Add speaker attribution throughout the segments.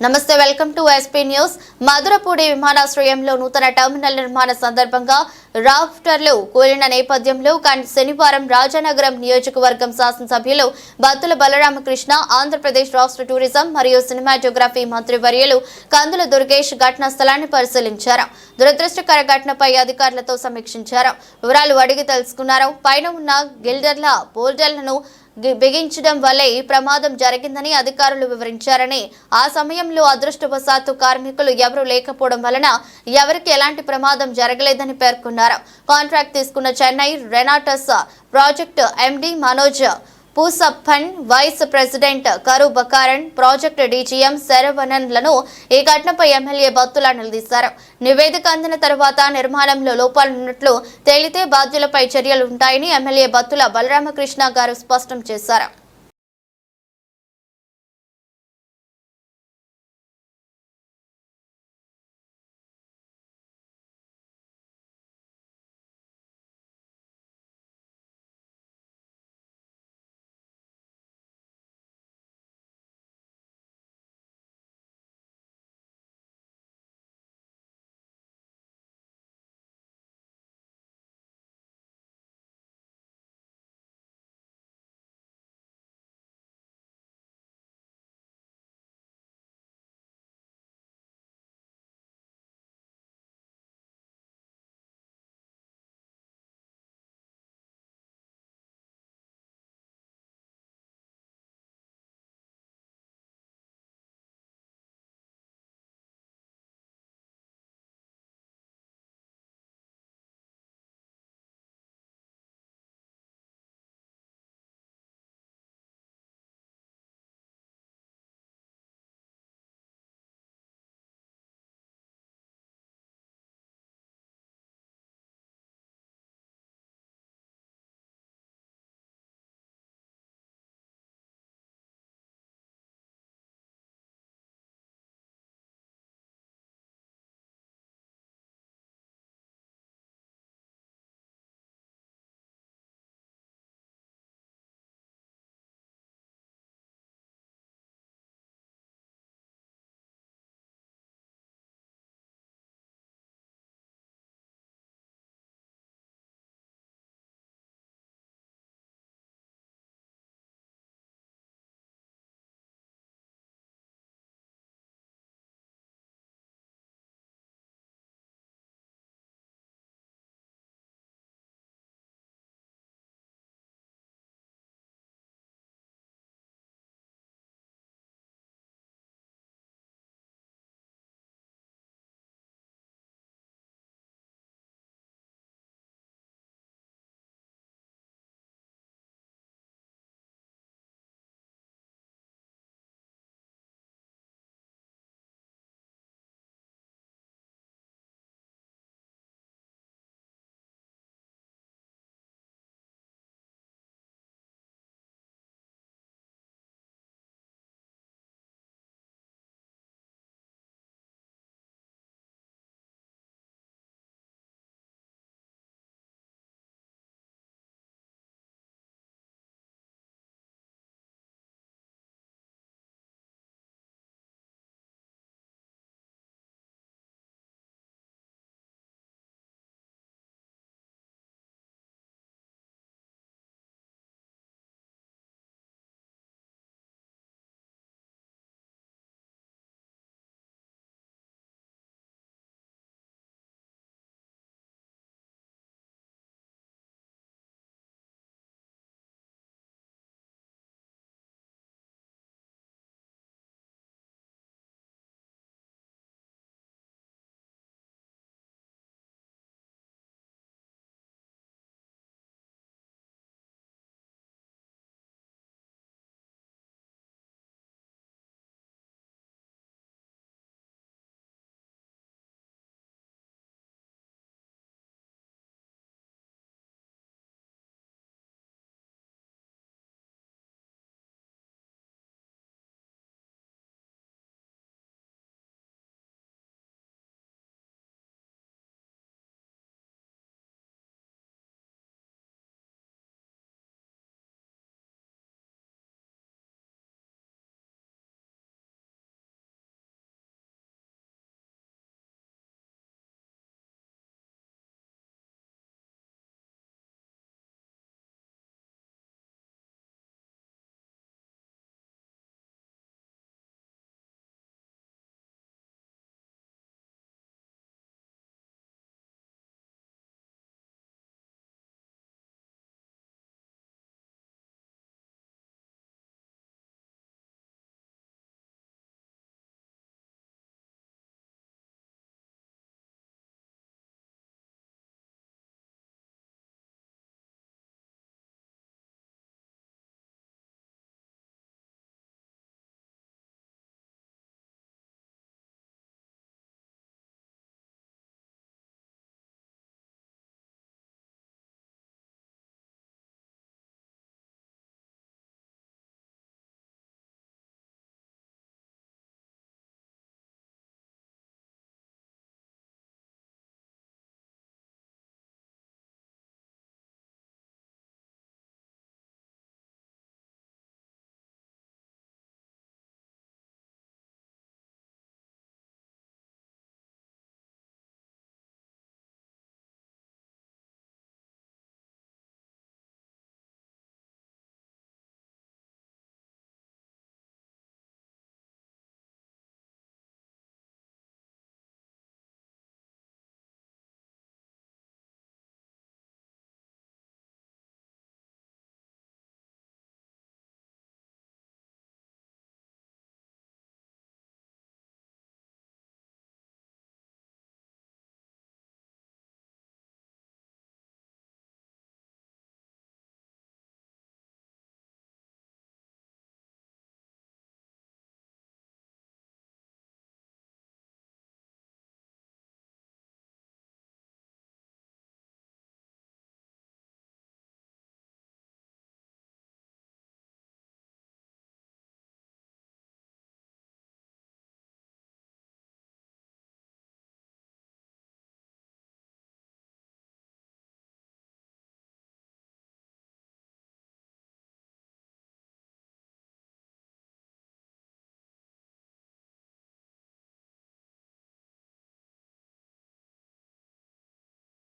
Speaker 1: నమస్తే welcome to SP news Madhurapudi విమానాశ్రయంలో నూతన టెర్మినల్ నిర్మాణ సందర్భంగా రాఫ్టర్లు కూలిన నేపథ్యంలో శనివారం రాజానగరం నియోజకవర్గం శాసనసభ్యులు బత్తుల బలరామకృష్ణ ఆంధ్రప్రదేశ్ రాష్ట్ర టూరిజం మరియు సినిమాటోగ్రఫీ మంత్రివర్యులు కందుల దుర్గేష్ ఘటనా స్థలాన్ని పరిశీలించారు. దురదృష్టకర ఘటనపై అధికారులతో సమీక్షించారు. వివరాలు అడిగి తెలుసుకున్నారు. పైన ఉన్న గిల్డర్ల బోల్డర్లను బిగించడం వల్లే ఈ ప్రమాదం జరిగిందని అధికారులు వివరించారని ఆ సమయంలో అదృష్టవశాత్తు కార్మికులు ఎవరూ లేకపోవడం వలన ఎవరికి ఎలాంటి ప్రమాదం జరగలేదని పేర్కొన్నారు. కాంట్రాక్ట్ తీసుకున్న Chennai Renatus project MD Manoj Poosappan vice president కరు బకారన్ ప్రాజెక్టు డీజీఎం శరవణన్లను ఈ ఘటనపై ఎమ్మెల్యే బత్తుల నిలదీశారు. నివేదిక అందిన తర్వాత నిర్మాణంలో లోపాలున్నట్లు తేలితే బాధ్యులపై చర్యలు ఉంటాయని ఎమ్మెల్యే భత్తుల బలరామకృష్ణ గారు స్పష్టం చేశారు.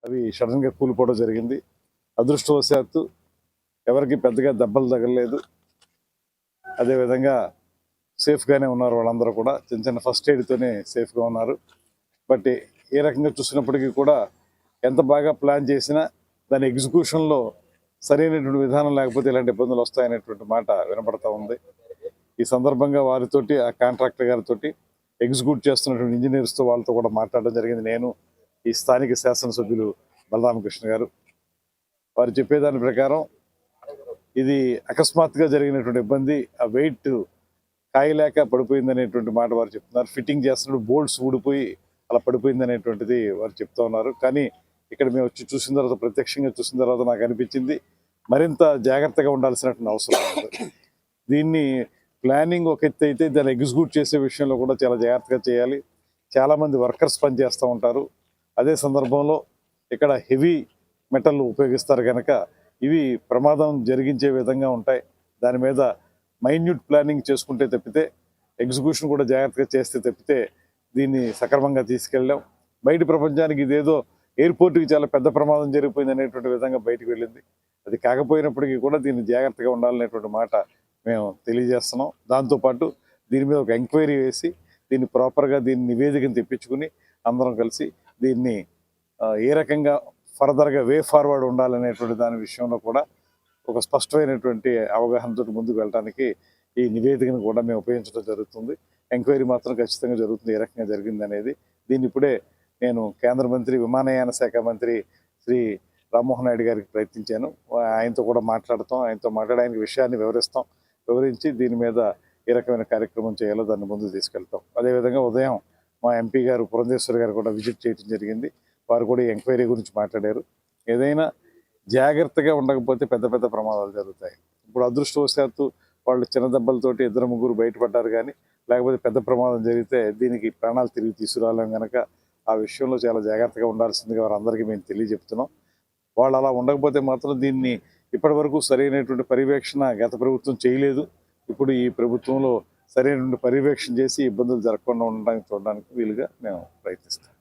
Speaker 2: అవి సడన్గా కూలిపోవడం జరిగింది. అదృష్టవశాత్తు ఎవరికి పెద్దగా దెబ్బలు తగలలేదు. అదేవిధంగా సేఫ్గానే ఉన్నారు వాళ్ళందరూ కూడా. చిన్న చిన్న ఫస్ట్ ఎయిడ్తోనే సేఫ్గా ఉన్నారు. బట్ ఏ రకంగా చూసినప్పటికీ కూడా ఎంత బాగా ప్లాన్ చేసినా దాని ఎగ్జిక్యూషన్లో సరైనటువంటి విధానం లేకపోతే ఇలాంటి ఇబ్బందులు వస్తాయనేటువంటి మాట వినపడతా ఉంది. ఈ సందర్భంగా వారితోటి ఆ కాంట్రాక్టర్ గారితోటి ఎగ్జిక్యూట్ చేస్తున్నటువంటి ఇంజనీర్స్తో వాళ్ళతో కూడా మాట్లాడడం జరిగింది. నేను ఈ స్థానిక శాసనసభ్యులు బలరామకృష్ణ గారు. వారు చెప్పేదాని ప్రకారం ఇది అకస్మాత్తుగా జరిగినటువంటి ఇబ్బంది ఆ వెయిట్ కాయలేక పడిపోయిందనేటువంటి మాట వారు చెప్తున్నారు. ఫిట్టింగ్ చేస్తున్నప్పుడు బోల్ట్స్ ఊడిపోయి అలా పడిపోయింది వారు చెప్తా ఉన్నారు. కానీ ఇక్కడ మేము వచ్చి చూసిన తర్వాత ప్రత్యక్షంగా చూసిన తర్వాత నాకు అనిపించింది మరింత జాగ్రత్తగా ఉండాల్సినటువంటి అవసరం ఉంది. దీన్ని ప్లానింగ్ ఒక ఎత్తు అయితే దాన్ని ఎగ్జిక్యూట్ చేసే విషయంలో కూడా చాలా జాగ్రత్తగా చేయాలి. చాలామంది వర్కర్స్ పనిచేస్తూ ఉంటారు. అదే సందర్భంలో ఇక్కడ హెవీ మెటల్ ఉపయోగిస్తారు కనుక ఇవి ప్రమాదం జరిగించే విధంగా ఉంటాయి. దాని మీద మైన్యూట్ ప్లానింగ్ చేసుకుంటే తప్పితే ఎగ్జిక్యూషన్ కూడా జాగ్రత్తగా చేస్తే తప్పితే దీన్ని సక్రమంగా తీసుకెళ్ళాం. బయట ప్రపంచానికి ఇదేదో ఎయిర్పోర్ట్కి చాలా పెద్ద ప్రమాదం జరిగిపోయింది అనేటువంటి విధంగా బయటకు వెళ్ళింది. అది కాకపోయినప్పటికీ కూడా దీన్ని జాగ్రత్తగా ఉండాలనేటువంటి మాట మేము తెలియజేస్తున్నాం. దాంతోపాటు దీని మీద ఒక ఎంక్వైరీ వేసి దీన్ని ప్రాపర్గా దీన్ని నివేదికను తెప్పించుకుని అందరం కలిసి దీన్ని ఏ రకంగా ఫర్దర్గా వే ఫార్వర్డ్ ఉండాలనేటువంటి దాని విషయంలో కూడా ఒక స్పష్టమైనటువంటి అవగాహనతో ముందుకు వెళ్ళడానికి ఈ నివేదికను కూడా మేము ఉపయోగించడం జరుగుతుంది. ఎంక్వైరీ మాత్రం ఖచ్చితంగా జరుగుతుంది ఏ రకంగా జరిగింది అనేది దీన్ని ఇప్పుడే నేను కేంద్ర మంత్రి విమానయాన శాఖ మంత్రి శ్రీ రామ్మోహన్ నాయుడు గారికి ప్రయత్నించాను. ఆయనతో కూడా మాట్లాడతాం ఆయనతో మాట్లాడడానికి విషయాన్ని వివరిస్తాం వివరించి దీని మీద ఏ రకమైన కార్యక్రమం చేయాలో దాన్ని ముందుకు తీసుకెళ్తాం. అదేవిధంగా ఉదయం మా ఎంపీ గారు పురంధేశ్వర్ గారు కూడా విజిట్ చేయడం జరిగింది. వారు కూడా ఎంక్వైరీ గురించి మాట్లాడారు. ఏదైనా జాగ్రత్తగా ఉండకపోతే పెద్ద పెద్ద ప్రమాదాలు జరుగుతాయి. ఇప్పుడు అదృష్టవశాత్తు వాళ్ళు చిన్న దెబ్బలతోటి ఇద్దరు ముగ్గురు బయటపడ్డారు కానీ లేకపోతే పెద్ద ప్రమాదం జరిగితే దీనికి ప్రాణాలు తిరిగి తీసుకురాలేం కనుక ఆ విషయంలో చాలా జాగ్రత్తగా ఉండాల్సిందిగా వారందరికీ మేము తెలియజెప్తున్నాం. వాళ్ళు అలా ఉండకపోతే మాత్రం దీన్ని ఇప్పటివరకు సరైనటువంటి పర్యవేక్షణ గత ప్రభుత్వం చేయలేదు. ఇప్పుడు ఈ ప్రభుత్వంలో సరైన పర్యవేక్షణ చేసి ఇబ్బందులు జరగకుండా ఉండడానికి చూడడానికి వీలుగా మేము ప్రయత్నిస్తాం.